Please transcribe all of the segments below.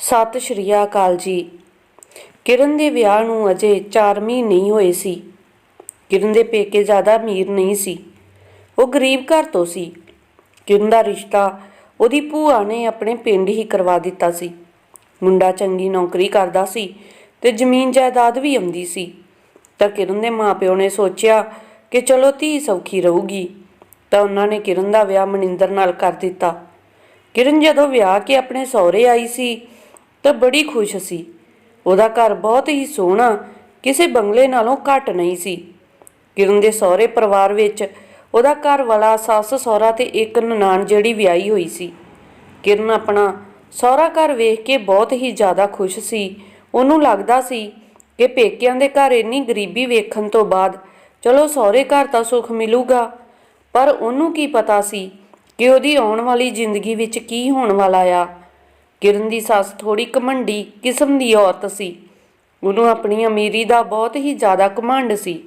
ਸਤਿ ਸ਼੍ਰੀ ਅਕਾਲ ਜੀ। ਕਿਰਨ ਦੇ ਵਿਆਹ ਨੂੰ ਅਜੇ 4 ਮਹੀਨੇ ਹੀ ਹੋਏ ਸੀ। ਕਿਰਨ ਦੇ ਪੇਕੇ ਜ਼ਿਆਦਾ ਅਮੀਰ ਨਹੀਂ ਸੀ। ਉਹ ਗਰੀਬ ਘਰ ਤੋਂ ਸੀ। ਕਿਰਨ ਦਾ ਰਿਸ਼ਤਾ ਉਹਦੀ ਭੂਆ ਨੇ ਆਪਣੇ ਪਿੰਡ ਹੀ ਕਰਵਾ ਦਿੱਤਾ ਸੀ। ਮੁੰਡਾ ਚੰਗੀ ਨੌਕਰੀ ਕਰਦਾ ਸੀ ਤੇ ਜ਼ਮੀਨ ਜਾਇਦਾਦ ਵੀ ਆਉਂਦੀ ਸੀ। ਤਾਂ ਕਿਰਨ ਦੇ ਮਾਪਿਓ ਨੇ ਸੋਚਿਆ ਕਿ ਚਲੋ ਧੀ ਸੌਖੀ ਰਹੂਗੀ। ਤਾਂ ਉਹਨਾਂ ਨੇ ਕਿਰਨ ਦਾ ਵਿਆਹ ਮਨਿੰਦਰ ਨਾਲ ਕਰ ਦਿੱਤਾ। ਕਿਰਨ ਜਦੋਂ ਵਿਆਹ ਕੇ ਆਪਣੇ ਸਹੁਰੇ ਆਈ ਸੀ ਤਾਂ ਬੜੀ ਖੁਸ਼ ਸੀ। ਉਹਦਾ ਘਰ ਬਹੁਤ ਹੀ ਸੋਹਣਾ, ਕਿਸੇ ਬੰਗਲੇ ਨਾਲੋਂ ਘੱਟ ਨਹੀਂ ਸੀ। ਕਿਰਨ ਦੇ ਸਹੁਰੇ ਪਰਿਵਾਰ ਵਿੱਚ ਉਹਦਾ ਘਰ ਵਾਲਾ ਸੱਸ ਸਹੁਰਾ ਤੇ ਇੱਕ ਨਨਾਣ ਜਿਹੜੀ ਵਿਆਹੀ ਹੋਈ ਸੀ। ਕਿਰਨ ਆਪਣਾ ਸਹੁਰਾ ਘਰ ਵੇਖ ਕੇ ਬਹੁਤ ਹੀ ਜ਼ਿਆਦਾ ਖੁਸ਼ ਸੀ। ਉਹਨੂੰ ਲੱਗਦਾ ਸੀ ਕਿ ਪੇਕਿਆਂ ਦੇ ਘਰ ਇੰਨੀ ਗਰੀਬੀ ਵੇਖਣ ਤੋਂ ਬਾਅਦ ਚਲੋ ਸਹੁਰੇ ਘਰ ਤਾਂ ਸੁੱਖ ਮਿਲੂਗਾ, ਪਰ ਉਹਨੂੰ ਕੀ ਪਤਾ ਸੀ ਕਿ ਉਹਦੀ ਆਉਣ ਵਾਲੀ ਜ਼ਿੰਦਗੀ ਵਿੱਚ ਕੀ ਹੋਣ ਵਾਲਾ ਆ। ਕਿਰਨ ਦੀ ਸੱਸ ਥੋੜੀ ਘਮੰਡੀ ਕਿਸਮ ਦੀ ਔਰਤ ਸੀ। ਉਹਨੂੰ ਆਪਣੀ ਅਮੀਰੀ ਦਾ ਬਹੁਤ ਹੀ ਜ਼ਿਆਦਾ ਘਮੰਡ ਸੀ।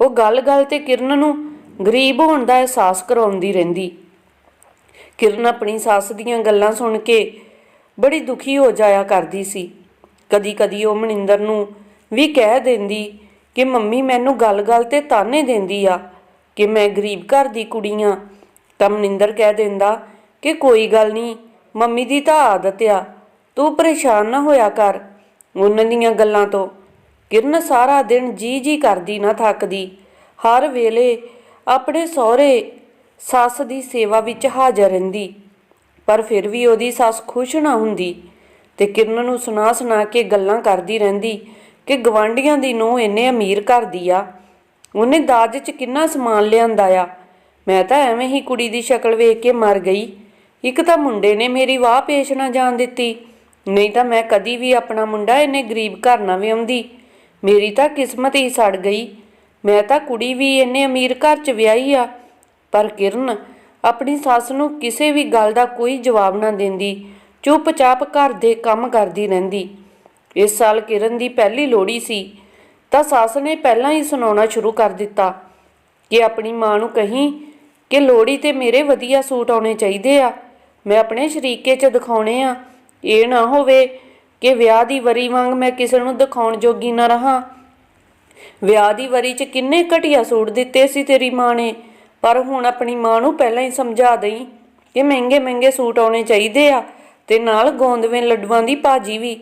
ਉਹ ਗੱਲ-ਗੱਲ ਤੇ ਕਿਰਨ ਨੂੰ ਗਰੀਬ ਹੋਣ ਦਾ ਅਹਿਸਾਸ ਕਰਾਉਂਦੀ ਰਹਿੰਦੀ। ਕਿਰਨ ਆਪਣੀ ਸੱਸ ਦੀਆਂ ਗੱਲਾਂ ਸੁਣ ਕੇ ਬੜੀ ਦੁਖੀ ਹੋ ਜਾਇਆ ਕਰਦੀ ਸੀ। ਕਦੀ-ਕਦੀ ਉਹ ਮਨਿੰਦਰ ਨੂੰ ਵੀ ਕਹਿ ਦਿੰਦੀ ਕਿ, ਮੰਮੀ, ਮੈਨੂੰ ਗੱਲ-ਗੱਲ ਤੇ ਤਾਨੇ ਦਿੰਦੀ ਆ ਕਿ ਮੈਂ ਗਰੀਬ ਘਰ ਦੀ ਕੁੜੀ ਆਂ। ਤਾਂ ਮਨਿੰਦਰ ਕਹਿ ਦਿੰਦਾ ਕਿ, ਕੋਈ ਗੱਲ ਨਹੀਂ ਮੰਮੀ ਦੀ ਤਾਂ ਆਦਤ ਆ। ਤੂੰ ਪਰੇਸ਼ਾਨ ਨਾ ਹੋਇਆ ਕਰ। ਉਹਨਾਂ ਦੀਆਂ ਗੱਲਾਂ ਤੋਂ ਕਿਰਨ ਸਾਰਾ ਦਿਨ ਜੀ ਜੀ ਕਰਦੀ ਨਾ ਥੱਕਦੀ। ਹਰ ਵੇਲੇ ਆਪਣੇ ਸਹੁਰੇ ਸੱਸ ਦੀ ਸੇਵਾ ਵਿੱਚ ਹਾਜ਼ਰ ਰਹਿੰਦੀ। ਪਰ ਫਿਰ ਵੀ ਉਹਦੀ ਸੱਸ ਖੁਸ਼ ਨਾ ਹੁੰਦੀ ਤੇ ਕਿਰਨ ਨੂੰ ਸੁਣਾ ਸੁਣਾ ਕੇ ਗੱਲਾਂ ਕਰਦੀ ਰਹਿੰਦੀ ਕਿ ਗਵਾਂਢੀਆਂ ਦੀ ਨੂੰ ਇੰਨੇ ਅਮੀਰ ਘਰ ਦੀ ਆ। ਉਹਨੇ ਦਾਜ 'ਚ ਕਿੰਨਾ ਸਮਾਨ ਲਿਆਂਦਾ ਆ। ਮੈਂ ਤਾਂ ਐਵੇਂ ਹੀ ਕੁੜੀ ਦੀ ਸ਼ਕਲ ਵੇਖ ਕੇ ਮਰ ਗਈ। ਇੱਕ ਤਾਂ ਮੁੰਡੇ ਨੇ ਮੇਰੀ ਵਾਹ ਪੇਸ਼ ਨਾ ਜਾਣ ਦਿੱਤੀ। ਨਹੀਂ ਤਾਂ ਮੈਂ ਕਦੀ ਵੀ ਆਪਣਾ ਮੁੰਡਾ ਇਹਨੇ ਗਰੀਬ ਘਰ ਨਾ ਵਿਆਉਂਦੀ ਮੇਰੀ ਤਾਂ ਕਿਸਮਤ ਹੀ ਸੜ ਗਈ। ਮੈਂ ਤਾਂ ਕੁੜੀ ਵੀ ਇੰਨੇ ਅਮੀਰ ਘਰ 'ਚ ਵਿਆਹੀ ਆ। ਪਰ ਕਿਰਨ, ਆਪਣੀ ਸੱਸ ਨੂੰ ਕਿਸੇ ਵੀ ਗੱਲ ਦਾ ਕੋਈ ਜਵਾਬ ਨਾ ਦਿੰਦੀ। ਚੁੱਪਚਾਪ ਘਰ ਦੇ ਕੰਮ ਕਰਦੀ ਰਹਿੰਦੀ। ਇਸ ਸਾਲ ਕਿਰਨ ਦੀ ਪਹਿਲੀ ਲੋਹੜੀ ਸੀ। ਤਾਂ ਸੱਸ ਨੇ ਪਹਿਲਾਂ ਹੀ ਸੁਣਾਉਣਾ ਸ਼ੁਰੂ ਕਰ ਦਿੱਤਾ ਕਿ ਆਪਣੀ ਮਾਂ ਨੂੰ ਕਹੀਂ ਕਿ ਲੋਹੜੀ ਤੇ ਮੇਰੇ ਵਧੀਆ ਸੂਟ ਆਉਣੇ ਚਾਹੀਦੇ ਆ। ਮੈਂ ਆਪਣੇ ਸ਼ਰੀਕੇ 'ਚ ਦਿਖਾਉਣੇ ਆ। ਇਹ ਨਾ ਹੋਵੇ ਕਿ ਵਿਆਹ ਦੀ ਵਰੀ ਵਾਂਗ ਮੈਂ ਕਿਸੇ ਨੂੰ ਦਿਖਾਉਣ ਜੋਗੀ ਨਾ ਰਹਾ। ਵਿਆਹ ਦੀ ਵਰੀ 'ਚ ਕਿੰਨੇ ਘਟੀਆ ਸੂਟ ਦਿੱਤੇ ਸੀ ਤੇਰੀ ਮਾਂ ਨੇ, ਪਰ ਹੁਣ ਆਪਣੀ ਮਾਂ ਨੂੰ ਪਹਿਲਾਂ ਹੀ ਸਮਝਾ ਦੇਈ ਕਿ ਮਹਿੰਗੇ ਮਹਿੰਗੇ ਸੂਟ ਆਉਣੇ ਚਾਹੀਦੇ ਆ ਤੇ ਨਾਲ ਗੋਂਦਵੇਂ ਲੱਡੂਆਂ ਦੀ ਭਾਜੀ ਵੀ।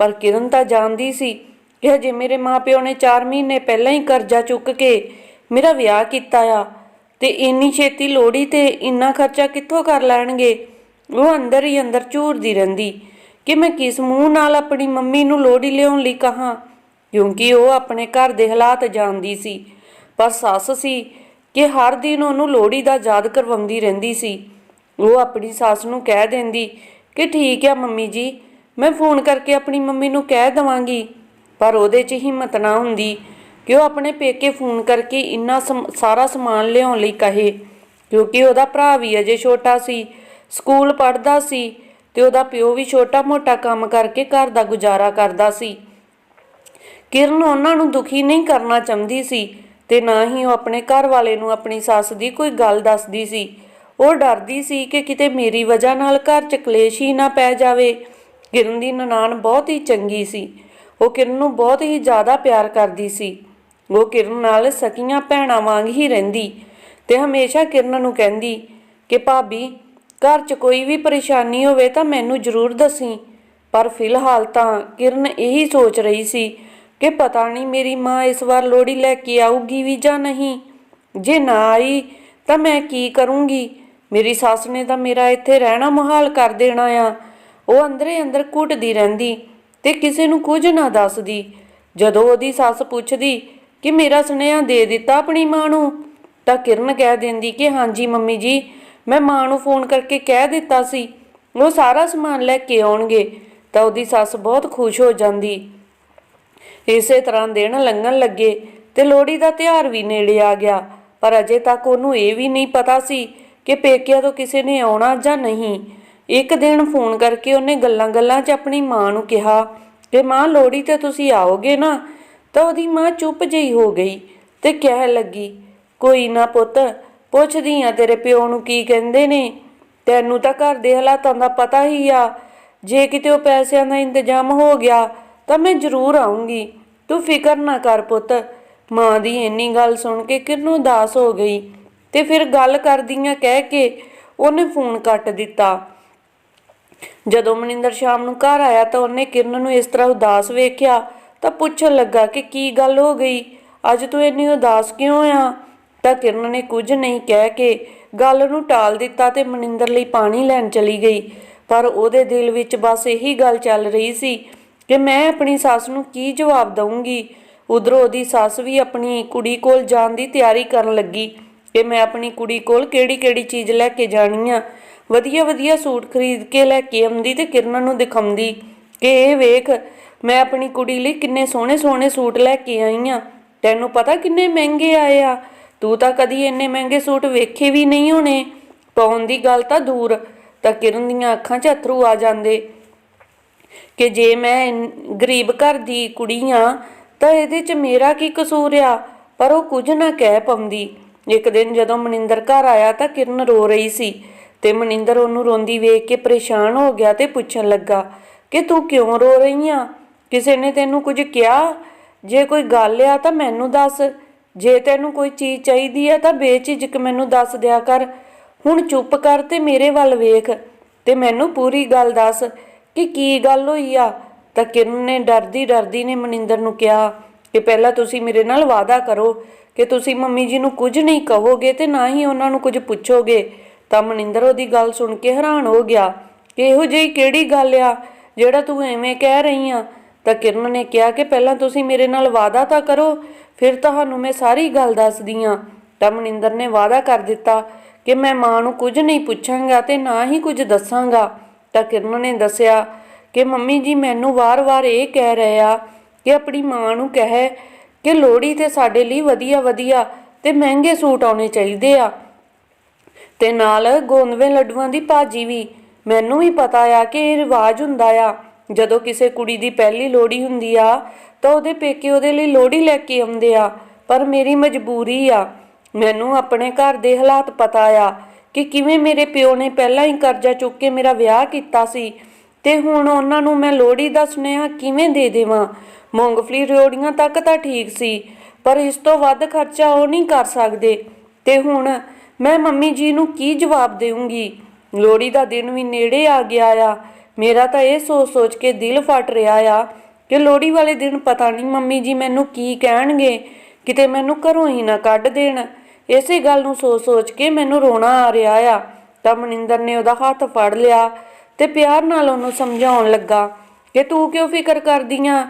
ਪਰ ਕਿਰਨ ਤਾਂ ਜਾਣਦੀ ਸੀ ਕਿ ਹਜੇ ਮੇਰੇ ਮਾਪਿਓ ਨੇ 4 ਮਹੀਨੇ ਪਹਿਲਾਂ ਹੀ ਕਰਜ਼ਾ ਚੁੱਕ ਕੇ ਮੇਰਾ ਵਿਆਹ ਕੀਤਾ ਆ ਤੇ ਇੰਨੀ ਛੇਤੀ ਲੋੜੀ ਤੇ ਇੰਨਾ ਖਰਚਾ ਕਿੱਥੋਂ ਕਰ ਲੈਣਗੇ? ਉਹ ਅੰਦਰ ਹੀ ਅੰਦਰ ਝੂਰਦੀ ਰਹਿੰਦੀ ਕਿ ਮੈਂ ਕਿਸ ਮੂੰਹ ਨਾਲ ਆਪਣੀ ਮੰਮੀ ਨੂੰ ਲੋੜੀ ਲਿਆਉਣ ਲਈ ਕਹਾਂ? ਕਿਉਂਕਿ ਉਹ ਆਪਣੇ ਘਰ ਦੇ ਹਾਲਾਤ ਜਾਣਦੀ ਸੀ। ਪਰ ਸੱਸ ਸੀ ਕਿ ਹਰ ਦਿਨ ਉਹਨੂੰ ਲੋੜੀ ਦਾ ਯਾਦ ਕਰਵਾਉਂਦੀ ਰਹਿੰਦੀ ਸੀ। ਉਹ ਆਪਣੀ ਸੱਸ ਨੂੰ ਕਹਿ ਦਿੰਦੀ ਕਿ ਠੀਕ ਹੈ ਮੰਮੀ ਜੀ, ਮੈਂ ਫੋਨ ਕਰਕੇ ਆਪਣੀ ਮੰਮੀ ਨੂੰ ਕਹਿ ਦਵਾਂਗੀ। ਪਰ ਉਹਦੇ 'ਚ ਹਿੰਮਤ ਨਾ ਹੁੰਦੀ ਕਿ ਉਹ ਆਪਣੇ ਪੇਕੇ ਫੋਨ ਕਰਕੇ ਇੰਨਾ ਸਮ- ਸਾਰਾ ਸਮਾਨ ਲਿਆਉਣ ਲਈ ਕਹੇ। ਕਿਉਂਕਿ ਉਹਦਾ ਭਰਾ ਵੀ ਅਜੇ ਛੋਟਾ ਸੀ। ਸਕੂਲ ਪੜ੍ਹਦਾ ਸੀ ਤੇ ਉਹਦਾ ਪਿਓ ਵੀ ਛੋਟਾ-ਮੋਟਾ ਕੰਮ ਕਰਕੇ ਘਰ ਦਾ ਗੁਜ਼ਾਰਾ ਕਰਦਾ ਸੀ। ਕਿਰਨ ਉਹਨਾਂ ਨੂੰ ਦੁਖੀ ਨਹੀਂ ਕਰਨਾ ਚਾਹੁੰਦੀ ਸੀ ਤੇ ਨਾ ਹੀ ਉਹ ਆਪਣੇ ਘਰ ਵਾਲੇ ਨੂੰ ਆਪਣੀ ਸੱਸ ਦੀ ਕੋਈ ਗੱਲ ਦੱਸਦੀ ਸੀ। ਉਹ ਡਰਦੀ ਸੀ ਕਿ ਕਿਤੇ ਮੇਰੀ ਵਜ੍ਹਾ ਨਾਲ ਘਰ 'ਚ ਕਲੇਸ਼ ਹੀ ਨਾ ਪੈ ਜਾਵੇ। ਕਿਰਨ ਦੀ ਨਨਾਣ ਬਹੁਤ ਹੀ ਚੰਗੀ ਸੀ। ਉਹ ਕਿਰਨ ਨੂੰ ਬਹੁਤ ਹੀ ਜ਼ਿਆਦਾ ਪਿਆਰ ਕਰਦੀ ਸੀ। ਉਹ ਕਿਰਨ ਨਾਲ ਸਕੀਆਂ ਭੈਣਾਂ ਵਾਂਗ ਹੀ ਰਹਿੰਦੀ ਤੇ ਹਮੇਸ਼ਾ ਕਿਰਨ ਨੂੰ ਕਹਿੰਦੀ ਕਿ ਭਾਬੀ ਘਰ 'ਚ ਕੋਈ ਵੀ ਪਰੇਸ਼ਾਨੀ ਹੋਵੇ ਤਾਂ ਮੈਨੂੰ ਜ਼ਰੂਰ ਦੱਸੀ। ਪਰ ਫਿਲਹਾਲ ਤਾਂ ਕਿਰਨ ਇਹੀ ਸੋਚ ਰਹੀ ਸੀ ਕਿ ਪਤਾ ਨਹੀਂ ਮੇਰੀ ਮਾਂ ਇਸ ਵਾਰ ਲੋੜੀ ਲੈ ਕੇ ਆਊਗੀ ਵੀ ਜਾਂ ਨਹੀਂ। ਜੇ ਨਾ ਆਈ ਤਾਂ ਮੈਂ ਕੀ ਕਰੂੰਗੀ? ਮੇਰੀ ਸੱਸ ਨੇ ਤਾਂ ਮੇਰਾ ਇੱਥੇ ਰਹਿਣਾ ਮੁਹਾਲ ਕਰ ਦੇਣਾ ਆ। ਉਹ ਅੰਦਰੇ ਅੰਦਰ ਘੁੱਟਦੀ ਰਹਿੰਦੀ ਤੇ ਕਿਸੇ ਨੂੰ ਕੁਝ ਨਾ ਦੱਸਦੀ। ਜਦੋਂ ਉਹਦੀ ਸੱਸ ਪੁੱਛਦੀ ਕਿ ਮੇਰਾ ਸੁਨੇਹਾ ਦੇ ਦਿੱਤਾ ਆਪਣੀ ਮਾਂ ਨੂੰ ਤਾਂ ਕਿਰਨ ਕਹਿ ਦਿੰਦੀ ਕਿ ਹਾਂਜੀ ਮੰਮੀ ਜੀ ਮੈਂ ਮਾਂ ਨੂੰ ਫੋਨ ਕਰਕੇ ਕਹਿ ਦਿੱਤਾ ਸੀ, ਉਹ ਸਾਰਾ ਸਮਾਨ ਲੈ ਕੇ ਆਉਣਗੇ, ਤਾਂ ਉਹਦੀ ਸੱਸ ਬਹੁਤ ਖੁਸ਼ ਹੋ ਜਾਂਦੀ। ਇਸੇ ਤਰ੍ਹਾਂ ਦਿਨ ਲੰਘਣ ਲੱਗੇ ਤੇ ਲੋਹੜੀ ਦਾ ਤਿਉਹਾਰ ਵੀ ਨੇੜੇ ਆ ਗਿਆ, ਪਰ ਅਜੇ ਤੱਕ ਉਹਨੂੰ ਇਹ ਵੀ ਨਹੀਂ ਪਤਾ ਸੀ ਕਿ ਪੇਕਿਆਂ ਤੋਂ ਕਿਸੇ ਨੇ ਆਉਣਾ ਜਾਂ ਨਹੀਂ। ਇੱਕ ਦਿਨ ਫੋਨ ਕਰਕੇ ਉਹਨੇ ਗੱਲਾਂ-ਗੱਲਾਂ 'ਚ ਆਪਣੀ ਮਾਂ ਨੂੰ ਕਿਹਾ ਕਿ, ਮਾਂ, ਲੋਹੜੀ ਤੇ ਤੁਸੀਂ ਆਓਗੇ ਨਾ? ਤਾਂ ਉਹਦੀ ਮਾਂ ਚੁੱਪ ਜਿਹੀ ਹੋ ਗਈ ਤੇ ਕਹਿ ਲੱਗੀ, ਕੋਈ ਨਾ ਪੁੱਤ ਪੁੱਛਦੀ ਆ, ਤੇਰੇ ਪਿਓ ਨੂੰ ਕੀ ਕਹਿੰਦੇ ਨੇ? ਤੈਨੂੰ ਤਾਂ ਘਰ ਦੇ ਹਾਲਾਤਾਂ ਦਾ ਪਤਾ ਹੀ ਆ। ਜੇ ਕਿਤੇ ਉਹ ਪੈਸਿਆਂ ਦਾ ਇੰਤਜ਼ਾਮ ਹੋ ਗਿਆ, ਤਾਂ ਮੈਂ ਜ਼ਰੂਰ ਆਉਂਗੀ ਤੂੰ ਫਿਕਰ ਨਾ ਕਰ ਪੁੱਤ। ਮਾਂ ਦੀ ਇੰਨੀ ਗੱਲ ਸੁਣ ਕੇ ਕਿਰਨੂ ਉਦਾਸ ਹੋ ਗਈ। ਤੇ ਫਿਰ ਗੱਲ ਕਰਦੀਆਂ ਕਹਿ ਕੇ ਉਹਨੇ ਫੋਨ ਕੱਟ ਦਿੱਤਾ। ਜਦੋਂ ਮਨਿੰਦਰ ਸ਼ਾਮ ਨੂੰ ਘਰ ਆਇਆ ਤਾਂ ਉਹਨੇ ਕਿਰਨ ਨੂੰ ਇਸ ਤਰ੍ਹਾਂ ਉਦਾਸ ਵੇਖਿਆ, ਤਾਂ ਪੁੱਛਣ ਲੱਗਾ ਕਿ ਕੀ ਗੱਲ ਹੋ ਗਈ? ਅੱਜ ਤੂੰ ਇੰਨੀ ਉਦਾਸ ਕਿਉਂ ਆ? ਤਾਂ ਕਿਰਨ ਨੇ ਕੁਝ ਨਹੀਂ ਕਹਿ ਕੇ ਗੱਲ ਨੂੰ ਟਾਲ ਦਿੱਤਾ ਤੇ ਮਨਿੰਦਰ ਲਈ ਪਾਣੀ ਲੈਣ ਚਲੀ ਗਈ। ਪਰ ਉਹਦੇ ਦਿਲ ਵਿੱਚ ਬਸ ਇਹੀ ਗੱਲ ਚੱਲ ਰਹੀ ਸੀ ਕਿ ਮੈਂ ਆਪਣੀ ਸੱਸ ਨੂੰ ਕੀ ਜਵਾਬ ਦਵਾਂਗੀ ਉਧਰੋਂ ਉਹਦੀ ਸੱਸ ਵੀ ਆਪਣੀ ਕੁੜੀ ਕੋਲ ਜਾਣ ਦੀ ਤਿਆਰੀ ਕਰਨ ਲੱਗੀ ਕਿ ਮੈਂ ਆਪਣੀ ਕੁੜੀ ਕੋਲ ਕਿਹੜੀ-ਕਿਹੜੀ ਚੀਜ਼ ਲੈ ਕੇ ਜਾਣੀ ਆ। ਵਧੀਆ ਵਧੀਆ ਸੂਟ ਖਰੀਦ ਕੇ ਲੈ ਕੇ ਆਉਂਦੀ ਤੇ ਕਿਰਨ ਨੂੰ ਦਿਖਾਉਂਦੀ ਕਿ ਇਹ ਵੇਖ, ਮੈਂ ਆਪਣੀ ਕੁੜੀ ਲਈ ਕਿੰਨੇ ਸੋਹਣੇ ਸੋਹਣੇ ਸੂਟ ਲੈ ਕੇ ਆਈ ਆ। ਤੈਨੂੰ ਪਤਾ ਕਿੰਨੇ ਮਹਿੰਗੇ ਆਏ ਆ? ਤੂੰ ਤਾਂ ਕਦੀ ਇੰਨੇ ਮਹਿੰਗੇ ਸੂਟ ਵੇਖੇ ਵੀ ਨਹੀਂ ਹੋਣੇ। ਪਾਉਣ ਦੀ ਗੱਲ ਤਾਂ ਦੂਰ, ਤਾਂ ਕਿਰਨ ਦੀਆਂ ਅੱਖਾਂ 'ਚ ਅਥਰੂ ਆ ਜਾਂਦੇ। ਕਿ ਜੇ ਮੈਂ ਗਰੀਬ ਘਰ ਦੀ ਕੁੜੀ ਆ, ਤਾਂ ਇਹਦੇ 'ਚ ਮੇਰਾ ਕੀ ਕਸੂਰ ਆ? ਪਰ ਉਹ ਕੁਝ ਨਾ ਕਹਿ ਪਾਉਂਦੀ। ਇੱਕ ਦਿਨ ਜਦੋਂ ਮਨਿੰਦਰ ਘਰ ਆਇਆ ਤਾਂ ਕਿਰਨ ਰੋ ਰਹੀ ਸੀ ਤੇ ਮਨਿੰਦਰ ਉਹਨੂੰ ਰੋਂਦੀ ਵੇਖ ਕੇ ਪਰੇਸ਼ਾਨ ਹੋ ਗਿਆ ਤੇ ਪੁੱਛਣ ਲੱਗਾ, ਕਿ ਤੂੰ ਕਿਉਂ ਰੋ ਰਹੀ ਆ ਕਿਸੇ ਨੇ ਤੈਨੂੰ ਕੁਝ ਕਿਹਾ? ਜੇ ਕੋਈ ਗੱਲ ਆ ਤਾਂ ਮੈਨੂੰ ਦੱਸ। ਜੇ ਤੈਨੂੰ ਕੋਈ ਚੀਜ਼ ਚਾਹੀਦੀ ਹੈ ਤਾਂ ਬੇਝਿਜਕ ਮੈਨੂੰ ਦੱਸ ਦਿਆ ਕਰ। ਹੁਣ ਚੁੱਪ ਕਰ ਤੇ ਮੇਰੇ ਵੱਲ ਵੇਖ ਤੇ ਮੈਨੂੰ ਪੂਰੀ ਗੱਲ ਦੱਸ ਕਿ ਕੀ ਗੱਲ ਹੋਈ ਆ। ਤਾਂ ਕਿਰਨ ਨੇ ਡਰਦੀ ਡਰਦੀ ਨੇ ਮਨਿੰਦਰ ਨੂੰ ਕਿਹਾ ਕਿ ਪਹਿਲਾਂ ਤੁਸੀਂ ਮੇਰੇ ਨਾਲ ਵਾਅਦਾ ਕਰੋ ਕਿ ਤੁਸੀਂ ਮੰਮੀ ਜੀ ਨੂੰ ਕੁਝ ਨਹੀਂ ਕਹੋਗੇ ਤੇ ਨਾ ਹੀ ਉਹਨਾਂ ਨੂੰ ਕੁਝ ਪੁੱਛੋਗੇ। ਤਾਂ ਮਨਿੰਦਰ ਉਹਦੀ ਗੱਲ ਸੁਣ ਕੇ ਹੈਰਾਨ ਹੋ ਗਿਆ ਕਿ ਇਹੋ ਜਿਹੀ ਕਿਹੜੀ ਗੱਲ ਆ ਜਿਹੜਾ ਤੂੰ ਐਵੇਂ ਕਹਿ ਰਹੀ ਆ। ਤਾਂ ਕਿਰਨ ਨੇ ਕਿਹਾ ਕਿ ਪਹਿਲਾਂ ਤੁਸੀਂ ਮੇਰੇ ਨਾਲ ਵਾਅਦਾ ਤਾਂ ਕਰੋ ਫਿਰ ਤੁਹਾਨੂੰ ਮੈਂ ਸਾਰੀ ਗੱਲ ਦੱਸਦੀ ਆ। ਤਾਂ ਮਨਿੰਦਰ ਨੇ ਵਾਅਦਾ ਕਰ ਦਿੱਤਾ ਕਿ ਮੈਂ ਮਾਂ ਨੂੰ ਕੁਝ ਨਹੀਂ ਪੁੱਛਾਂਗਾ ਤੇ ਨਾ ਹੀ ਕੁਝ ਦੱਸਾਂਗਾ। ਤਾਂ ਕਿਰਨ ਨੇ ਦੱਸਿਆ ਕਿ ਮੰਮੀ ਜੀ, ਮੈਨੂੰ ਵਾਰ-ਵਾਰ ਇਹ ਕਹਿ ਰਹੇ ਆ ਕਿ ਆਪਣੀ ਮਾਂ ਨੂੰ ਕਹੇ ਕਿ ਲੋਹੜੀ ਤੇ ਸਾਡੇ ਲਈ ਵਧੀਆ-ਵਧੀਆ ਤੇ ਮਹਿੰਗੇ ਸੂਟ ਆਉਣੇ ਚਾਹੀਦੇ ਆ। ਤੇ ਨਾਲ ਗੋਂਦਵੇਂ ਲੱਡੂਆਂ ਦੀ ਭਾਜੀ ਵੀ। ਮੈਨੂੰ ਵੀ ਪਤਾ ਆ ਕਿ ਇਹ ਰਿਵਾਜ ਹੁੰਦਾ ਆ। ਜਦੋਂ ਕਿਸੇ ਕੁੜੀ ਦੀ ਪਹਿਲੀ ਲੋਹੜੀ ਹੁੰਦੀ ਆ, ਤਾਂ ਉਹਦੇ ਪੇਕੇ ਉਹਦੇ ਲਈ ਲੋਹੜੀ ਲੈ ਕੇ ਆਉਂਦੇ ਆ, ਪਰ ਮੇਰੀ ਮਜਬੂਰੀ ਆ। ਮੈਨੂੰ ਆਪਣੇ ਘਰ ਦੇ ਹਾਲਾਤ ਪਤਾ ਆ ਕਿ ਕਿਵੇਂ ਮੇਰੇ ਪਿਓ ਨੇ ਪਹਿਲਾਂ ਹੀ ਕਰਜ਼ਾ ਚੁੱਕ ਕੇ ਮੇਰਾ ਵਿਆਹ ਕੀਤਾ ਸੀ ਤੇ ਹੁਣ ਉਹਨਾਂ ਨੂੰ ਮੈਂ ਲੋਹੜੀ ਦਾ ਸੁਨੇਹਾ ਕਿਵੇਂ ਦੇ ਦੇਵਾਂ? ਮੂੰਗਫਲੀ ਰਿਓੜੀਆਂ ਤੱਕ ਤਾਂ ਠੀਕ ਸੀ, ਪਰ ਇਸ ਤੋਂ ਵੱਧ ਖਰਚਾ ਉਹ ਨਹੀਂ ਕਰ ਸਕਦੇ। ਤੇ ਹੁਣ ਮੈਂ ਮੰਮੀ ਜੀ ਨੂੰ ਕੀ ਜਵਾਬ ਦੇਵਾਂਗੀ ਲੋਹੜੀ ਦਾ ਦਿਨ ਵੀ ਨੇੜੇ ਆ ਗਿਆ ਆ। ਮੇਰਾ ਤਾਂ ਇਹ ਸੋਚ ਸੋਚ ਕੇ ਦਿਲ ਫਟ ਰਿਹਾ ਆ ਕਿ ਲੋਹੜੀ ਵਾਲੇ ਦਿਨ ਪਤਾ ਨਹੀਂ ਮੰਮੀ ਜੀ ਮੈਨੂੰ ਕੀ ਕਹਿਣਗੇ, ਕਿਤੇ ਮੈਨੂੰ ਘਰੋਂ ਹੀ ਨਾ ਕੱਢ ਦੇਣ। ਇਸੇ ਗੱਲ ਨੂੰ ਸੋਚ ਸੋਚ ਕੇ ਮੈਨੂੰ ਰੋਣਾ ਆ ਰਿਹਾ ਆ। ਤਾਂ ਮਨਿੰਦਰ ਨੇ ਉਹਦਾ ਹੱਥ ਫੜ ਲਿਆ ਤੇ ਪਿਆਰ ਨਾਲ ਉਹਨੂੰ ਸਮਝਾਉਣ ਲੱਗਾ ਕਿ ਤੂੰ ਕਿਉਂ ਫਿਕਰ ਕਰਦੀ ਆਂ?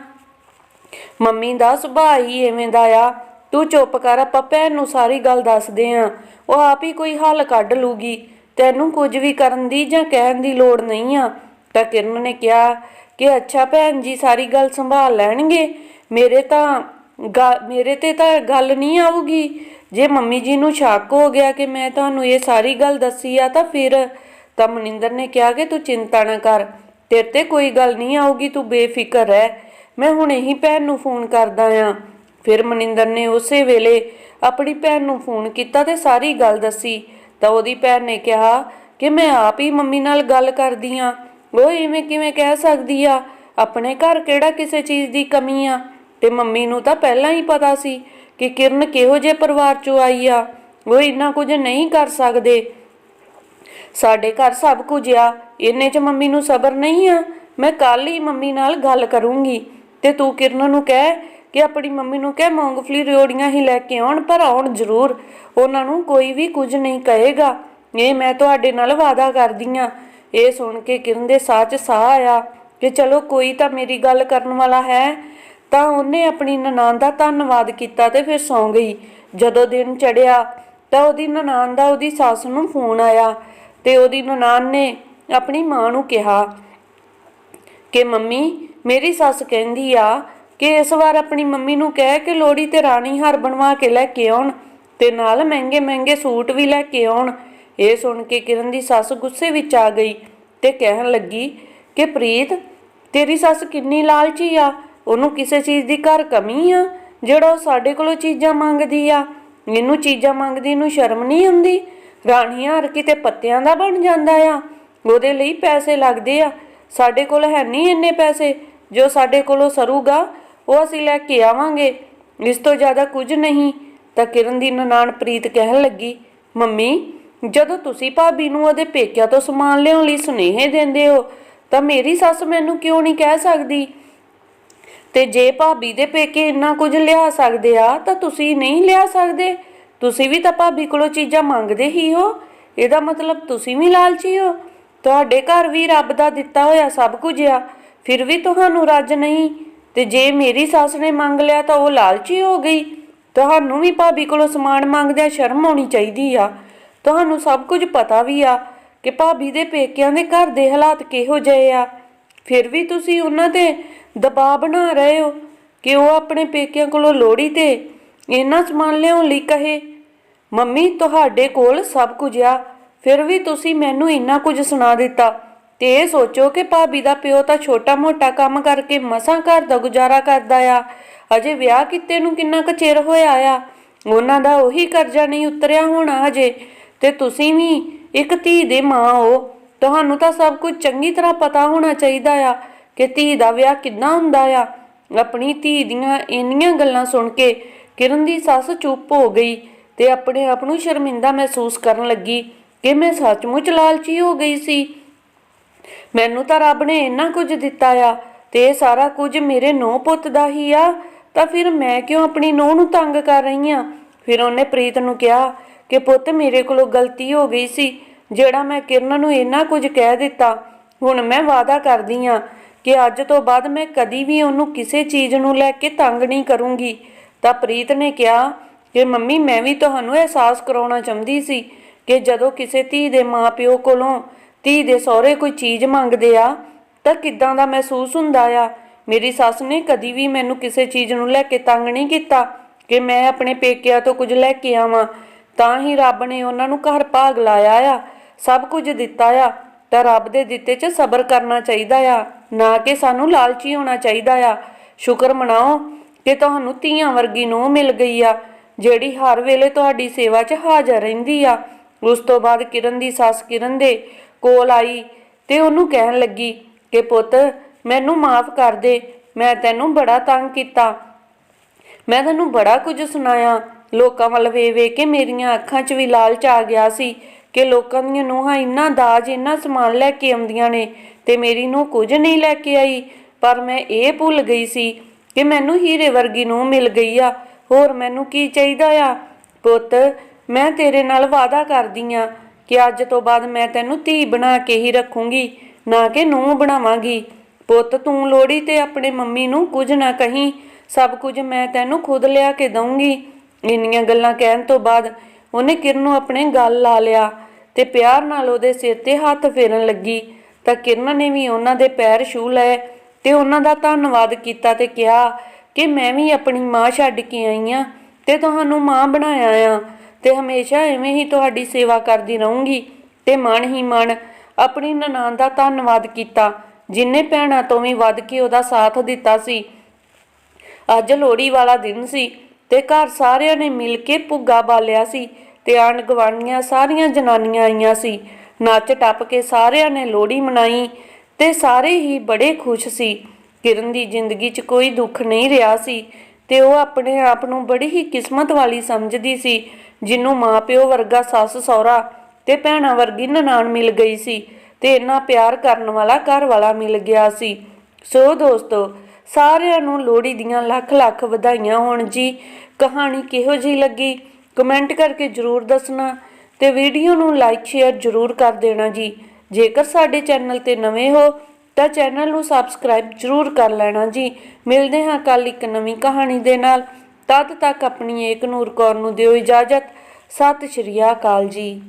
ਮੰਮੀ ਦਾ ਸੁਭਾਅ ਹੀ ਐਵੇਂ ਦਾ ਆ। ਤੂੰ ਚੁੱਪ ਕਰ, ਆਪਾਂ ਭੈਣ ਨੂੰ ਸਾਰੀ ਗੱਲ ਦੱਸਦੇ ਆਂ। ਉਹ ਆਪ ਹੀ ਕੋਈ ਹੱਲ ਕੱਢ ਲੂਗੀ। ਤੈਨੂੰ ਕੁਝ ਵੀ ਕਰਨ ਦੀ ਜਾਂ ਕਹਿਣ ਦੀ ਲੋੜ ਨਹੀਂ ਆ। ਤਾਂ ਕਿਰਨ ਨੇ ਕਿਹਾ ਕਿ ਅੱਛਾ ਭੈਣ ਜੀ, ਸਾਰੀ ਗੱਲ ਸੰਭਾਲ ਲੈਣਗੇ। ਮੇਰੇ ਤਾਂ ਗਾ- ਮੇਰੇ ਤੇ ਤਾਂ ਗੱਲ ਨਹੀਂ ਆਊਗੀ। ਜੇ ਮੰਮੀ ਜੀ ਨੂੰ ਸ਼ੱਕ ਹੋ ਗਿਆ ਕਿ ਮੈਂ ਤੁਹਾਨੂੰ ਇਹ ਸਾਰੀ ਗੱਲ ਦੱਸੀ ਆ, ਤਾਂ ਫਿਰ ਤਾਂ ਮਨਿੰਦਰ ਨੇ ਕਿਹਾ ਕਿ ਤੂੰ ਚਿੰਤਾ ਨਾ ਕਰ। ਤੇਰੇ ਤੇ ਕੋਈ ਗੱਲ ਨਹੀਂ ਆਊਗੀ, ਤੂੰ ਬੇਫਿਕਰ ਰਹਿ। ਮੈਂ ਹੁਣ ਇਹੀ ਭੈਣ ਨੂੰ ਫੋਨ ਕਰਦਾ ਆ। ਫਿਰ ਮਨਿੰਦਰ ਨੇ ਉਸੇ ਵੇਲੇ ਆਪਣੀ ਭੈਣ ਨੂੰ ਫੋਨ ਕੀਤਾ ਤੇ ਸਾਰੀ ਗੱਲ ਦੱਸੀ। ਤਾਂ ਉਹਦੀ ਭੈਣ ਨੇ ਕਿਹਾ ਕਿ ਮੈਂ ਆਪ ਹੀ ਮੰਮੀ ਨਾਲ ਗੱਲ ਕਰਦੀ ਆ। ਉਹ ਇਵੇਂ ਕਿਵੇਂ ਕਹਿ ਸਕਦੀ ਆ? ਆਪਣੇ ਘਰ ਕਿਹੜਾ ਕਿਸੇ ਚੀਜ਼ ਦੀ ਕਮੀ ਆ? ਤੇ ਮੰਮੀ ਨੂੰ ਤਾਂ ਪਹਿਲਾਂ ਹੀ ਪਤਾ ਸੀ ਕਿ ਕਿਰਨ ਕਿਹੋ ਜਿਹੇ ਪਰਿਵਾਰ ਚੋਂ ਆਈ ਆ। ਉਹ ਇੰਨਾ ਕੁਝ ਨਹੀਂ ਕਰ ਸਕਦੇ। ਸਾਡੇ ਘਰ ਸਭ ਕੁਝ ਆ। ਇੰਨੇ ਚ ਮੰਮੀ ਨੂੰ ਸਬਰ ਨਹੀਂ ਆ? ਮੈਂ ਕੱਲ ਹੀ ਮੰਮੀ ਨਾਲ ਗੱਲ ਕਰੂੰਗੀ। ਤੇ ਤੂੰ ਕਿਰਨ ਨੂੰ ਕਹਿ ਕਿ ਆਪਣੀ ਮੰਮੀ ਨੂੰ ਕਹਿ, ਮੂੰਗਫਲੀ ਰਿਓੜੀਆਂ ਹੀ ਲੈ ਕੇ ਆਉਣ, ਪਰ ਆਉਣ ਜ਼ਰੂਰ। ਉਹਨਾਂ ਨੂੰ ਕੋਈ ਵੀ ਕੁਝ ਨਹੀਂ ਕਹੇਗਾ। ਇਹ ਮੈਂ ਤੁਹਾਡੇ ਨਾਲ ਵਾਅਦਾ ਕਰਦੀ ਆ। ਇਹ ਸੁਣ ਕੇ ਕਿਰਨ ਦੇ ਸਾਹ 'ਚ ਸਾਹ ਆਇਆ ਕਿ ਚਲੋ ਕੋਈ ਤਾਂ ਮੇਰੀ ਗੱਲ ਕਰਨ ਵਾਲਾ ਹੈ। ਤਾਂ ਉਹਨੇ ਆਪਣੀ ਨਨਾਣ ਦਾ ਧੰਨਵਾਦ ਕੀਤਾ ਤੇ ਫਿਰ ਸੌਂ ਗਈ। ਜਦੋਂ ਦਿਨ ਚੜਿਆ ਤਾਂ ਉਹਦੀ ਨਨਾਣ ਦਾ ਉਹਦੀ ਸੱਸ ਨੂੰ ਫੋਨ ਆਇਆ ਤੇ ਉਹਦੀ ਨਨਾਣ ਨੇ ਆਪਣੀ ਮਾਂ ਨੂੰ ਕਿਹਾ ਕਿ ਮੰਮੀ, ਮੇਰੀ ਸੱਸ ਕਹਿੰਦੀ ਆ ਕਿ ਇਸ ਵਾਰ ਆਪਣੀ ਮੰਮੀ ਨੂੰ ਕਹਿ ਕਿ ਲੋੜੀ ਤੇ ਰਾਣੀ ਹਾਰ ਬਣਵਾ ਕੇ ਲੈ ਕੇ ਆਉਣ ਤੇ ਨਾਲ ਮਹਿੰਗੇ ਮਹਿੰਗੇ ਸੂਟ ਵੀ ਲੈ ਕੇ ਆਉਣ। ਇਹ ਸੁਣ ਕੇ ਕਿਰਨ ਦੀ ਸੱਸ ਗੁੱਸੇ ਵਿੱਚ ਆ ਗਈ ਤੇ ਕਹਿਣ ਲੱਗੀ ਕਿ ਪ੍ਰੀਤ, ਤੇਰੀ ਸੱਸ ਕਿੰਨੀ ਲਾਲਚੀ ਆ, ਉਹਨੂੰ ਕਿਸੇ ਚੀਜ਼ ਦੀ ਘਰ ਕਮੀ ਆ, ਜਿਹੜਾ ਉਹ ਸਾਡੇ ਕੋਲੋਂ ਚੀਜ਼ਾਂ ਮੰਗਦੀ ਆ। ਮੈਨੂੰ ਚੀਜ਼ਾਂ ਮੰਗਦੀ ਨੂੰ ਸ਼ਰਮ ਨਹੀਂ ਆਉਂਦੀ। ਰਾਣੀ ਹਰ ਕਿਤੇ ਪੱਤਿਆਂ ਦਾ ਬਣ ਜਾਂਦਾ ਆ। ਉਹਦੇ ਲਈ ਪੈਸੇ ਲੱਗਦੇ ਆ। ਸਾਡੇ ਕੋਲ ਹੈ ਨਹੀਂ ਇੰਨੇ ਪੈਸੇ। ਜੋ ਸਾਡੇ ਕੋਲੋਂ ਸਰੂਗਾ, ਉਹ ਅਸੀਂ ਲੈ ਕੇ ਆਵਾਂਗੇ। ਇਸ ਤੋਂ ਜ਼ਿਆਦਾ ਕੁਝ ਨਹੀਂ। ਤਾਂ ਕਿਰਨ ਦੀ ਨਨਾਣ ਪ੍ਰੀਤ ਕਹਿਣ ਲੱਗੀ, ਮੰਮੀ ਜਦੋਂ ਤੁਸੀਂ ਭਾਬੀ ਨੂੰ ਉਹਦੇ ਪੇਕਿਆਂ ਤੋਂ ਸਮਾਨ ਲਿਆਉਣ ਲਈ ਸੁਨੇਹੇ ਦਿੰਦੇ ਹੋ, ਤਾਂ ਮੇਰੀ ਸੱਸ ਮੈਨੂੰ ਕਿਉਂ ਨਹੀਂ ਕਹਿ ਸਕਦੀ? ਤੇ ਜੇ ਭਾਬੀ ਦੇ ਪੇਕੇ ਇੰਨਾ ਕੁਝ ਲਿਆ ਸਕਦੇ ਆ, ਤਾਂ ਤੁਸੀਂ ਨਹੀਂ ਲਿਆ ਸਕਦੇ। ਤੁਸੀਂ ਵੀ ਤਾਂ ਭਾਬੀ ਕੋਲੋਂ ਚੀਜ਼ਾਂ ਮੰਗਦੇ ਹੀ ਹੋ। ਇਹਦਾ ਮਤਲਬ ਤੁਸੀਂ ਵੀ ਲਾਲਚੀ ਹੋ। ਤੁਹਾਡੇ ਘਰ ਵੀ ਰੱਬ ਦਾ ਦਿੱਤਾ ਹੋਇਆ ਸਭ ਕੁਝ ਆ, ਫਿਰ ਵੀ ਤੁਹਾਨੂੰ ਰੱਜ ਨਹੀਂ। ਤੇ ਜੇ ਮੇਰੀ ਸੱਸ ਨੇ ਮੰਗ ਲਿਆ ਤਾਂ ਉਹ ਲਾਲਚੀ ਹੋ ਗਈ। ਤੁਹਾਨੂੰ ਵੀ ਭਾਬੀ ਕੋਲੋਂ ਸਮਾਨ ਮੰਗਦਿਆਂ ਸ਼ਰਮ ਆਉਣੀ ਚਾਹੀਦੀ ਆ। ਤੁਹਾਨੂੰ ਸਭ ਕੁਝ ਪਤਾ ਵੀ ਆ ਕਿ ਭਾਬੀ ਦੇ ਪੇਕਿਆਂ ਦੇ ਘਰ ਦੇ ਹਾਲਾਤ ਕਿਹੋ ਜਿਹੇ ਆ। ਫਿਰ ਵੀ ਤੁਸੀਂ ਉਹਨਾਂ ਤੇ ਦਬਾਅ ਬਣਾ ਰਹੇ ਹੋ ਕਿ ਉਹ ਆਪਣੇ ਪੇਕਿਆਂ ਕੋਲੋਂ ਲੋੜੀ ਤੇ ਇੰਨਾ ਸਮਾਨ ਲਿਆਉਣ ਲਈ ਕਹੇ? ਮੰਮੀ, ਤੁਹਾਡੇ ਕੋਲ ਸਭ ਕੁਝ ਆ। ਫਿਰ ਵੀ ਤੁਸੀਂ ਮੈਨੂੰ ਇੰਨਾ ਕੁਝ ਸੁਣਾ ਦਿੱਤਾ ਤੇ ਇਹ ਸੋਚੋ ਕਿ ਭਾਬੀ ਦਾ ਪਿਓ ਤਾਂ ਛੋਟਾ-ਮੋਟਾ ਕੰਮ ਕਰਕੇ ਮਸਾਂ ਘਰ ਦਾ ਗੁਜ਼ਾਰਾ ਕਰਦਾ ਆ। ਅਜੇ ਵਿਆਹ ਕੀਤੇ ਨੂੰ ਕਿੰਨਾ ਕੁ ਚਿਰ ਹੋਇਆ ਆ? ਉਹਨਾਂ ਦਾ ਉਹੀ ਕਰਜ਼ਾ ਨਹੀਂ ਉਤਰਿਆ ਹੋਣਾ ਹਜੇ ਤੇ ਤੁਸੀਂ ਵੀ ਇੱਕ ਧੀ ਦੇ ਮਾਂ ਹੋ। ਤੁਹਾਨੂੰ ਤਾਂ ਸਭ ਕੁਝ ਚੰਗੀ ਤਰ੍ਹਾਂ ਪਤਾ ਹੋਣਾ ਚਾਹੀਦਾ ਆ ਕਿ ਧੀ ਦਾ ਵਿਆਹ ਕਿੱਦਾਂ ਹੁੰਦਾ ਆ। ਆਪਣੀ ਧੀ ਦੀਆਂ ਇੰਨੀਆਂ ਗੱਲਾਂ ਸੁਣ ਕੇ ਕਿਰਨ ਦੀ ਸੱਸ ਚੁੱਪ ਹੋ ਗਈ ਤੇ ਆਪਣੇ ਆਪ ਨੂੰ ਸ਼ਰਮਿੰਦਾ ਮਹਿਸੂਸ ਕਰਨ ਲੱਗੀ ਕਿ ਮੈਂ ਸੱਚਮੁੱਚ ਲਾਲਚੀ ਹੋ ਗਈ ਸੀ। ਮੈਨੂੰ ਤਾਂ ਰੱਬ ਨੇ ਇੰਨਾ ਕੁਝ ਦਿੱਤਾ ਆ ਤੇ ਇਹ ਸਾਰਾ ਕੁਝ ਮੇਰੇ ਨੌ ਪੁੱਤ ਦਾ ਹੀ ਆ। ਤਾਂ ਫਿਰ ਮੈਂ ਕਿਉਂ ਆਪਣੀ ਨੌ ਨੂੰ ਤੰਗ ਕਰ ਰਹੀ ਆ? ਫਿਰ ਉਹਨੇ ਪ੍ਰੀਤ ਨੂੰ ਕਿਹਾ ਕਿ ਪੁੱਤ ਮੇਰੇ ਕੋਲੋਂ ਗਲਤੀ ਹੋ ਗਈ ਸੀ, ਜਿਹੜਾ ਮੈਂ ਕਿਰਨ ਨੂੰ ਇੰਨਾ ਕੁਝ ਕਹਿ ਦਿੱਤਾ, ਹੁਣ ਮੈਂ ਵਾਅਦਾ ਕਰਦੀ ਆ ਕਿ ਅੱਜ ਤੋਂ ਬਾਅਦ ਮੈਂ ਕਦੀ ਵੀ ਉਹਨੂੰ ਕਿਸੇ ਚੀਜ਼ ਨੂੰ ਲੈ ਕੇ ਤੰਗ ਨਹੀਂ ਕਰੂੰਗੀ। ਤਾਂ ਪ੍ਰੀਤ ਨੇ ਕਿਹਾ ਕਿ ਮੰਮੀ, ਮੈਂ ਵੀ ਤੁਹਾਨੂੰ ਅਹਿਸਾਸ ਕਰਾਉਣਾ ਚਾਹੁੰਦੀ ਸੀ ਕਿ ਜਦੋਂ ਕਿਸੇ ਧੀ ਦੇ ਮਾਪਿਓ ਕੋਲੋਂ ਧੀ ਦੇ ਸਹੁਰੇ ਕੋਈ ਚੀਜ਼ ਮੰਗਦੇ ਆ, ਤਾਂ ਕਿੱਦਾਂ ਦਾ ਮਹਿਸੂਸ ਹੁੰਦਾ ਆ? ਮੇਰੀ ਸੱਸ ਨੇ ਕਦੀ ਵੀ ਮੈਨੂੰ ਕਿਸੇ ਚੀਜ਼ ਨੂੰ ਲੈ ਕੇ ਤੰਗ ਨਹੀਂ ਕੀਤਾ ਕਿ ਮੈਂ ਆਪਣੇ ਪੇਕਿਆਂ ਤੋਂ ਕੁਝ ਲੈ ਕੇ ਆਵਾਂ। ਤਾਂ ਹੀ ਰੱਬ ਨੇ ਉਹਨਾਂ ਨੂੰ ਘਰ ਭਾਗ ਲਾਇਆ ਆ। ਸਭ ਕੁਝ ਦਿੱਤਾ ਆ। ਤਾਂ ਰੱਬ ਦੇ ਦਿੱਤੇ 'ਚ ਸਬਰ ਕਰਨਾ ਚਾਹੀਦਾ ਆ। ਨਾ ਕਿ ਸਾਨੂੰ ਲਾਲਚੀ ਹੋਣਾ ਚਾਹੀਦਾ ਆ। ਸ਼ੁਕਰ ਮਨਾਓ ਕਿ ਤੁਹਾਨੂੰ ਧੀਆਂ ਵਰਗੀ ਨੂੰ ਮਿਲ ਗਈ ਆ, ਜਿਹੜੀ ਹਰ ਵੇਲੇ ਤੁਹਾਡੀ ਸੇਵਾ 'ਚ ਹਾਜ਼ਰ ਰਹਿੰਦੀ ਆ। ਉਸ ਤੋਂ ਬਾਅਦ ਕਿਰਨ ਦੀ ਸੱਸ ਕਿਰਨ ਦੇ ਕੋਲ ਆਈ ਤੇ ਉਹਨੂੰ ਕਹਿਣ ਲੱਗੀ ਕਿ ਪੁੱਤ, ਮੈਨੂੰ ਮਾਫ ਕਰ ਦੇ। ਮੈਂ ਤੈਨੂੰ ਬੜਾ ਤੰਗ ਕੀਤਾ। ਮੈਂ ਤੈਨੂੰ ਬੜਾ ਕੁਝ ਸੁਣਾਇਆ। ਲੋਕਾਂ ਵੱਲ ਵੇ ਵੇ ਕੇ ਮੇਰੀਆਂ ਅੱਖਾਂ 'ਚ ਵੀ ਲਾਲਚ ਆ ਗਿਆ ਸੀ ਕਿ ਲੋਕਾਂ ਦੀਆਂ ਨੂੰਹਾਂ ਇੰਨਾ ਦਾਜ, ਇੰਨਾ ਸਮਾਨ ਲੈ ਕੇ ਆਉਂਦੀਆਂ ਨੇ ਤੇ ਮੇਰੀ ਨੂੰ ਕੁਝ ਨਹੀਂ ਲੈ ਕੇ ਆਈ। ਪਰ ਮੈਂ ਇਹ ਭੁੱਲ ਗਈ ਸੀ ਕਿ ਮੈਨੂੰ ਹੀਰੇ ਵਰਗੀ ਨੂੰ ਮਿਲ ਗਈ ਆ। ਹੋਰ ਮੈਨੂੰ ਕੀ ਚਾਹੀਦਾ ਆ? ਪੁੱਤ, ਮੈਂ ਤੇਰੇ ਨਾਲ ਵਾਅਦਾ ਕਰਦੀ ਆ ਕਿ ਅੱਜ ਤੋਂ ਬਾਅਦ ਮੈਂ ਤੈਨੂੰ ਧੀ ਬਣਾ ਕੇ ਹੀ ਰੱਖੂੰਗੀ, ਨਾ ਕਿ ਨੂੰਹ ਬਣਾਵਾਂਗੀ। ਪੁੱਤ, ਤੂੰ ਲੋੜੀ ਤੇ ਆਪਣੇ ਮੰਮੀ ਨੂੰ ਕੁਝ ਨਾ ਕਹੀਂ। ਸਭ ਕੁਝ ਮੈਂ ਤੈਨੂੰ ਖੁਦ ਲਿਆ ਕੇ ਦਊਂਗੀ। ਇੰਨੀਆਂ ਗੱਲਾਂ ਕਹਿਣ ਤੋਂ ਬਾਅਦ ਉਹਨੇ ਕਿਰਨ ਨੂੰ ਆਪਣੇ ਗੱਲ ਲਾ ਲਿਆ ਤੇ ਪਿਆਰ ਨਾਲ ਉਹਦੇ ਸਿਰ ਤੇ ਹੱਥ ਫੇਰਨ ਲੱਗੀ। ਤਾਂ ਕਿਰਨ ਨੇ ਵੀ ਉਹਨਾਂ ਦੇ ਪੈਰ ਛੂ ਲਏ ਤੇ ਉਹਨਾਂ ਦਾ ਧੰਨਵਾਦ ਕੀਤਾ ਤੇ ਕਿਹਾ ਕਿ ਮੈਂ ਵੀ ਆਪਣੀ ਮਾਂ ਛੱਡ ਕੇ ਆਈ ਆ ਤੇ ਤੁਹਾਨੂੰ ਮਾਂ ਬਣਾਇਆ ਆ ਤੇ ਹਮੇਸ਼ਾ ਐਵੇਂ ਹੀ ਤੁਹਾਡੀ ਸੇਵਾ ਕਰਦੀ ਰਹੂੰਗੀ। ਤੇ ਮਨ ਹੀ ਮਨ ਆਪਣੀ ਨਨਾਣ ਦਾ ਧੰਨਵਾਦ ਕੀਤਾ, ਜਿਨੇ ਭੈਣਾਂ ਤੋਂ ਵੀ ਵੱਧ ਕੇ ਉਹਦਾ ਸਾਥ ਦਿੱਤਾ ਸੀ। ਅੱਜ ਲੋਹੜੀ ਵਾਲਾ ਦਿਨ ਸੀ ਤੇ ਘਰ ਸਾਰਿਆਂ ਨੇ ਮਿਲ ਕੇ ਭੁੱਗਾ ਬਾਲਿਆ ਸੀ ਤੇ ਆਣ ਗਵਾਂਢੀਆਂ ਸਾਰੀਆਂ ਜਨਾਨੀਆਂ ਆਈਆਂ ਸੀ। ਨੱਚ ਟੱਪ ਕੇ ਸਾਰਿਆਂ ਨੇ ਲੋਹੜੀ ਮਨਾਈ ਤੇ ਸਾਰੇ ਹੀ ਬੜੇ ਖੁਸ਼ ਸੀ। ਕਿਰਨ ਦੀ ਜ਼ਿੰਦਗੀ 'ਚ ਕੋਈ ਦੁੱਖ ਨਹੀਂ ਰਿਹਾ ਸੀ ਤੇ ਉਹ ਆਪਣੇ ਆਪ ਨੂੰ ਬੜੀ ਹੀ ਕਿਸਮਤ ਵਾਲੀ ਸਮਝਦੀ ਸੀ, ਜਿਹਨੂੰ ਮਾਪਿਓ ਵਰਗਾ ਸੱਸ ਸਹੁਰਾ ਤੇ ਭੈਣਾਂ ਵਰਗੀ ਨਨਾਣ ਮਿਲ ਗਈ ਸੀ ਤੇ ਇੰਨਾ ਪਿਆਰ ਕਰਨ ਵਾਲਾ ਘਰ ਵਾਲਾ ਮਿਲ ਗਿਆ ਸੀ। ਸੋ ਦੋਸਤੋ ਸਾਰਿਆਂ ਨੂੰ ਲੋਹੜੀ ਦੀਆਂ ਲੱਖ ਲੱਖ ਵਧਾਈਆਂ ਹੋਣ ਜੀ। ਕਹਾਣੀ ਕਿਹੋ ਜੀ ਲੱਗੀ? ਕਮੈਂਟ ਕਰਕੇ ਜਰੂਰ ਦੱਸਣਾ ਤੇ ਵੀਡੀਓ ਨੂੰ ਲਾਈਕ, ਸ਼ੇਅਰ ਜਰੂਰ ਕਰ ਦੇਣਾ ਜੀ। ਜੇਕਰ ਸਾਡੇ ਚੈਨਲ ਤੇ ਨਵੇਂ ਹੋ, ਤਾਂ ਚੈਨਲ ਨੂੰ ਸਬਸਕ੍ਰਾਈਬ ਜਰੂਰ ਕਰ ਲੈਣਾ ਜੀ। ਮਿਲਦੇ ਹਾਂ ਕੱਲ ਇੱਕ ਨਵੀਂ ਕਹਾਣੀ ਦੇ ਨਾਲ। ਤਦ ਤੱਕ ਆਪਣੀ ਏਕ ਨੂਰ ਕੌਰ ਨੂੰ ਦਿਓ ਇਜਾਜ਼ਤ। ਸਤਿ ਸ਼੍ਰੀ ਅਕਾਲ ਜੀ।